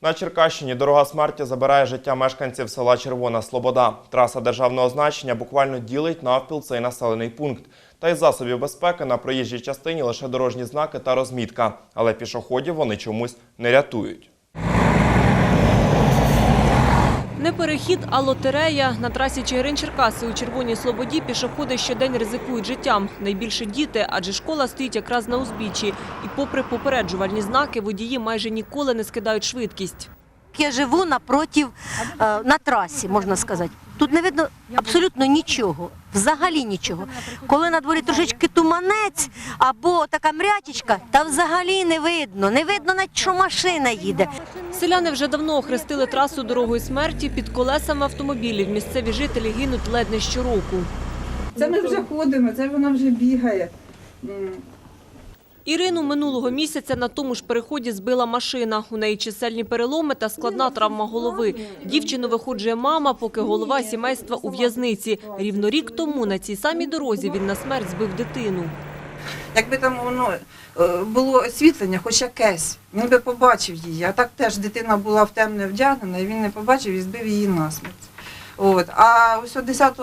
На Черкащині дорога смерті забирає життя мешканців села Червона Слобода. Траса державного значення буквально ділить навпіл цей населений пункт. Та із засобів безпеки на проїжджій частині лише дорожні знаки та розмітка. Але пішоходів вони чомусь не рятують. Не перехід, а лотерея. На трасі Чигирин-Черкаси у Червоній Слободі пішоходи щодень ризикують життям. Найбільше діти, адже школа стоїть якраз на узбіччі. І попри попереджувальні знаки, водії майже ніколи не скидають швидкість. Я живу напротив, е, на трасі, можна сказати. Тут не видно абсолютно нічого, взагалі нічого. Коли на дворі трошечки туманець або така мрятічка, та взагалі не видно. Не видно, навіть що машина їде. Селяни вже давно охрестили трасу дорогою смерті під колесами автомобілів. Місцеві жителі гинуть ледь не щороку. Це ми вже ходимо, це вона вже бігає. Ірину минулого місяця на тому ж переході збила машина. У неї чисельні переломи та складна травма голови. Дівчину виходжує мама, поки голова сімейства у в'язниці. Рівно рік тому на цій самій дорозі він на смерть збив дитину. Якби там воно е, було освітлення, хоч якесь, він би побачив її. А так теж дитина була в темне вдягнена, і він не побачив і збив її насмерть. От. А ось 10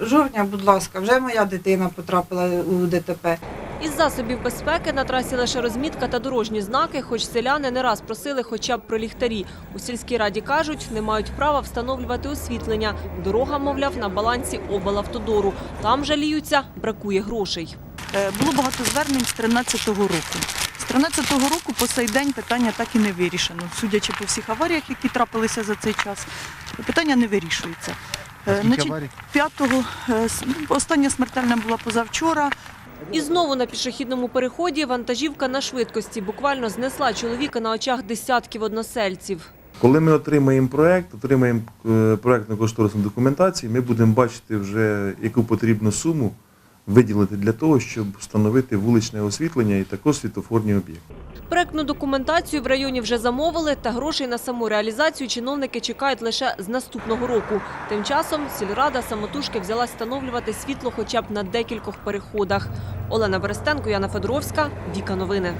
жовтня, будь ласка, вже моя дитина потрапила у ДТП. Із засобів безпеки на трасі лише розмітка та дорожні знаки, хоч селяни не раз просили хоча б про ліхтарі. У сільській раді кажуть, не мають права встановлювати освітлення. Дорога, мовляв, на балансі облавтодору. Там жаліються, бракує грошей. Е, Було багато звернень з 13-го року. З 13-го року по сей день питання так і не вирішено. Судячи по всіх аваріях, які трапилися за цей час, питання не вирішується. Е, значить, П'ятого е, остання смертельна була позавчора. І знову на пішохідному переході вантажівка на швидкості буквально знесла чоловіка на очах десятків односельців. Коли ми отримаємо проект, отримаємо е, проектну кошторисну документацію, ми будемо бачити вже яку потрібну суму виділити для того, щоб встановити вуличне освітлення і також світофорні об'єкти. Проектну документацію в районі вже замовили, та грошей на саму реалізацію чиновники чекають лише з наступного року. Тим часом сільрада самотужки взялась встановлювати світло хоча б на декількох переходах. Олена Берестенко, Яна Федоровська, Віка Новини.